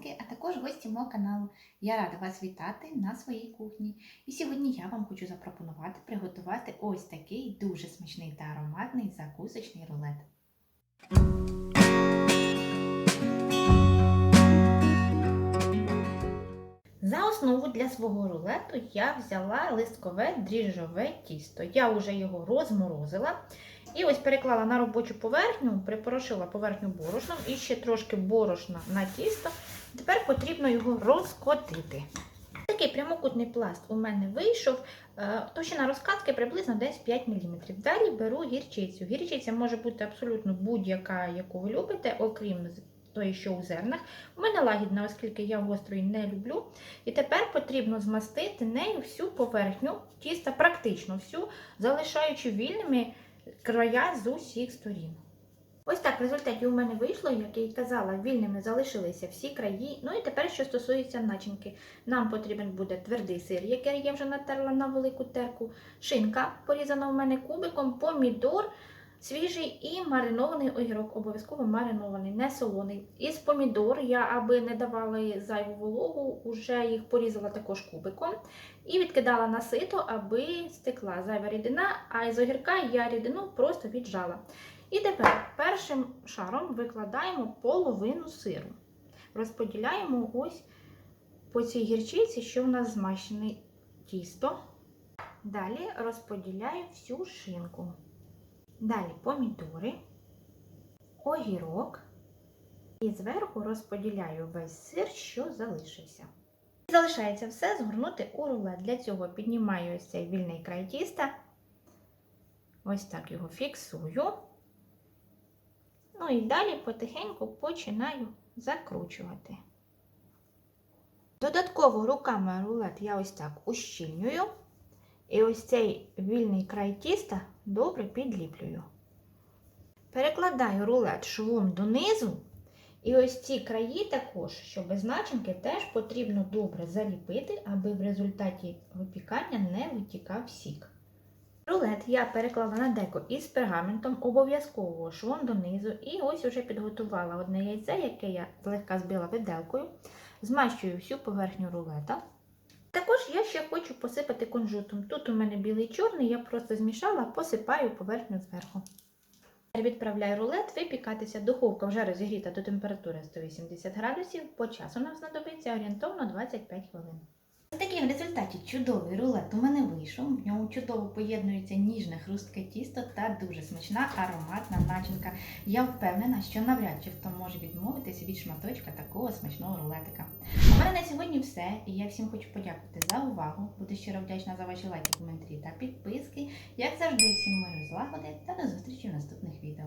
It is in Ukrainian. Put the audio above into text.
також гості мого каналу. Я рада вас вітати на своїй кухні. І сьогодні я вам хочу запропонувати приготувати ось такий дуже смачний та ароматний закусочний рулет. За основу для свого рулету я взяла листкове дріжджове тісто. Я вже його розморозила. І ось переклала на робочу поверхню, припорошила поверхню борошном і ще трошки борошна на тісто. Тепер потрібно його розкотити. Такий прямокутний пласт у мене вийшов. Е, Товщина розкатки приблизно десь 5 мм. Далі беру гірчицю. Гірчиця може бути абсолютно будь-яка, яку ви любите, окрім тої, що у зернах. У мене лагідна, оскільки я гострої не люблю. І тепер потрібно змастити нею всю поверхню тіста, практично всю, залишаючи вільними края з усіх сторін. Ось так в результаті у мене вийшло, як я й казала, вільними залишилися всі краї. Ну і тепер, що стосується начинки, нам потрібен буде твердий сир, який я вже натерла на велику терку, шинка, порізана у мене кубиком, помідор свіжий і маринований огірок, обов'язково маринований, не солоний. Із помідор я, аби не давали зайву вологу, вже їх порізала також кубиком і відкидала на сито, аби стекла зайва рідина, а із огірка я рідину просто віджала. І тепер першим шаром викладаємо половину сиру. Розподіляємо ось по цій гірчиці, що в нас змащене тісто. Далі розподіляю всю шинку. Далі помідори, огірок. І зверху розподіляю весь сир, що залишився. Залишається все згорнути у рулет. Для цього піднімаю ось цей вільний край тіста. Ось так його фіксую. Ну і далі потихеньку починаю закручувати. Додатково руками рулет я ось так ущільнюю. І ось цей вільний край тіста добре підліплюю. Перекладаю рулет швом донизу. І ось ці краї також, що без теж потрібно добре заліпити, аби в результаті випікання не витікав сік. Рулет я переклала на деко із пергаментом, обов'язково швом донизу. І ось уже підготувала одне яйце, яке я злегка збила виделкою. Змащую всю поверхню рулета. Також я ще хочу посипати кунжутом. Тут у мене білий чорний, я просто змішала, посипаю поверхню зверху. Відправляю рулет випікатися. Духовка вже розігріта до температури 180 градусів. По часу нам знадобиться орієнтовно 25 хвилин. В таким результаті чудовий рулет у мене вийшов. В ньому чудово поєднується ніжне хрустке тісто та дуже смачна ароматна начинка. Я впевнена, що навряд чи хто може відмовитися від шматочка такого смачного рулетика. У мене на сьогодні все. І я всім хочу подякувати за увагу. Буду щиро вдячна за ваші лайки, коментарі та підписки. Як завжди, всім миру злагоди та до зустрічі в наступних відео.